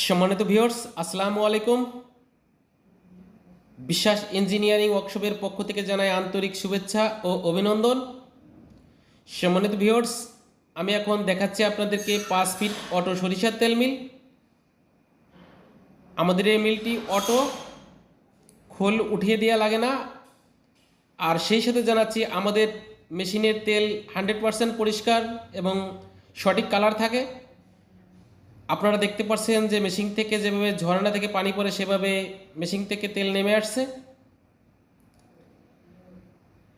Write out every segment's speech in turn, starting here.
সম্মানিত ভিউয়ার্স আসসালামু আলাইকুম। বিশ্বাস ইঞ্জিনিয়ারিং ওয়ার্কশপের পক্ষ থেকে জানাই আন্তরিক শুভেচ্ছা ও অভিনন্দন। সম্মানিত ভিউয়ার্স আমি এখন দেখাচ্ছি আপনাদেরকে পাঁচ ফিট অটো সরিষার তেল মিল। আমাদের এই মিলটি অটো, খোল উঠিয়ে দেওয়া লাগে না। আর সেই সাথে জানাচ্ছি আমাদের মেশিনের তেল হান্ড্রেড পরিষ্কার এবং সঠিক কালার থাকে। আপনারা দেখতে পাচ্ছেন যে মেশিন থেকে যেভাবে ঝর্ণা থেকে পানি পড়ে সেভাবে মেশিন থেকে তেল নেমে আসছে।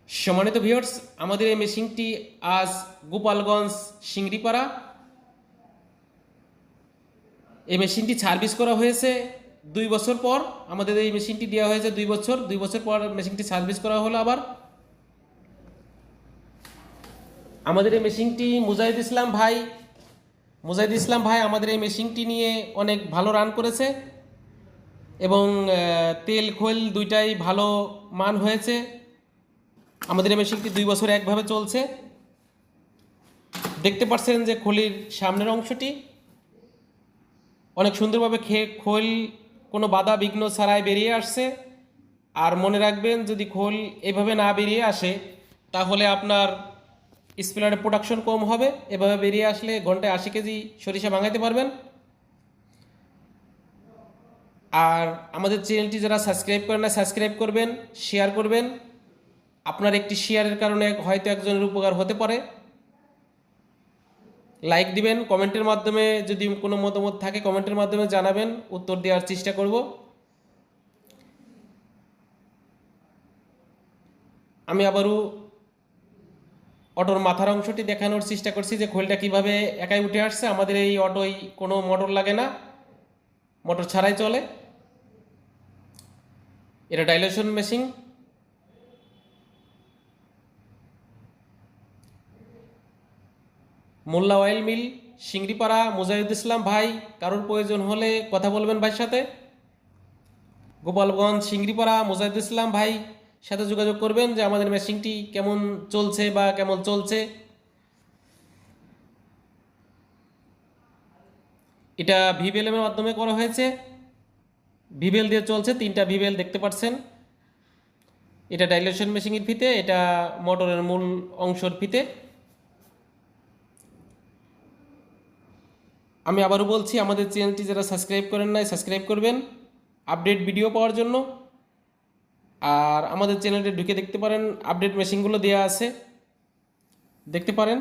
সম্মানিত ভিউয়ার্স আমাদের এই মেশিনটি আজ গোপালগঞ্জ সিংড়িপাড়া এই মেশিনটি সার্ভিস করা হয়েছে দুই বছর পর। আমাদের এই মেশিনটি দেওয়া হয়েছে দুই বছর। দুই বছর পর মেশিনটি সার্ভিস করা হলো আবার। আমাদের এই মেশিনটি মুজাহিদ ইসলাম ভাই মুজাহিদ ইসলাম ভাই আমাদের এই মেশিনটি নিয়ে অনেক ভালো রান করেছে এবং তেল, খোল দুইটাই ভালো মান হয়েছে। আমাদের এই মেশিনটি দুই বছর একভাবে চলছে। দেখতে পাচ্ছেন যে খোলির সামনের অংশটি অনেক সুন্দরভাবে খেয়ে খোল কোনো বাধা বিঘ্ন ছাড়াই বেরিয়ে আসছে। আর মনে রাখবেন, যদি খোল এভাবে না বেরিয়ে আসে, তাহলে আপনার স্পেলারের প্রোডাকশন কম হবে, এভাবে বেরিয়ে আসলে ঘন্টায় আশি কেজি সরিষা ভাঙাইতে পারবেন। আর আমাদের চ্যানেলটি যারা সাবস্ক্রাইব করেন না, সাবস্ক্রাইব করবেন শেয়ার করবেন। আপনার একটি শেয়ারের কারণে হয়তো একজনের উপকার হতে পারে। লাইক দিবেন, কমেন্টের মাধ্যমে যদি কোনো মতামত থাকে, কমেন্টের মাধ্যমে জানাবেন, উত্তর দেওয়ার চেষ্টা করব। আমি আবারও অটোর মাথার অংশটি দেখানোর চেষ্টা করছি যে খোলটা কীভাবে একাই উঠে আসছে। আমাদের এই অটোয় কোনো মোটর লাগে না। মোটর ছাড়াই চলে। এটা dilation machine. Molla oil mill Singripara Mujahid Islam ভাই, কারোর প্রয়োজন হলে কথা বলবেন ভাইয়ের সাথে। গোপালগঞ্জ সিংড়িপাড়া মুজাহিদ ইসলাম ভাই। সাথে যোগাযোগ করবেন যে আমাদের মেশিনটি কেমন চলছে বা কেমন চলছে। এটা ভিবেলের মাধ্যমে করা হয়েছে। ভিবেল দিয়ে চলছে, তিনটা ভিবেল দেখতে পাচ্ছেন। এটা ডাইলেশন মেশিনের ফিতে, এটা মোটরের মূল অংশর ফিতে। আমি আবারও বলছি, আমাদের চ্যানেলটি যারা সাবস্ক্রাইব করেন নাই, সাবস্ক্রাইব করবেন। আপডেট ভিডিও পাওয়ার জন্য। আর আমাদের চ্যানেলে ঢুকে দেখতে পারেন আপডেট মেশিনগুলো দেওয়া আছে। দেখতে পারেন।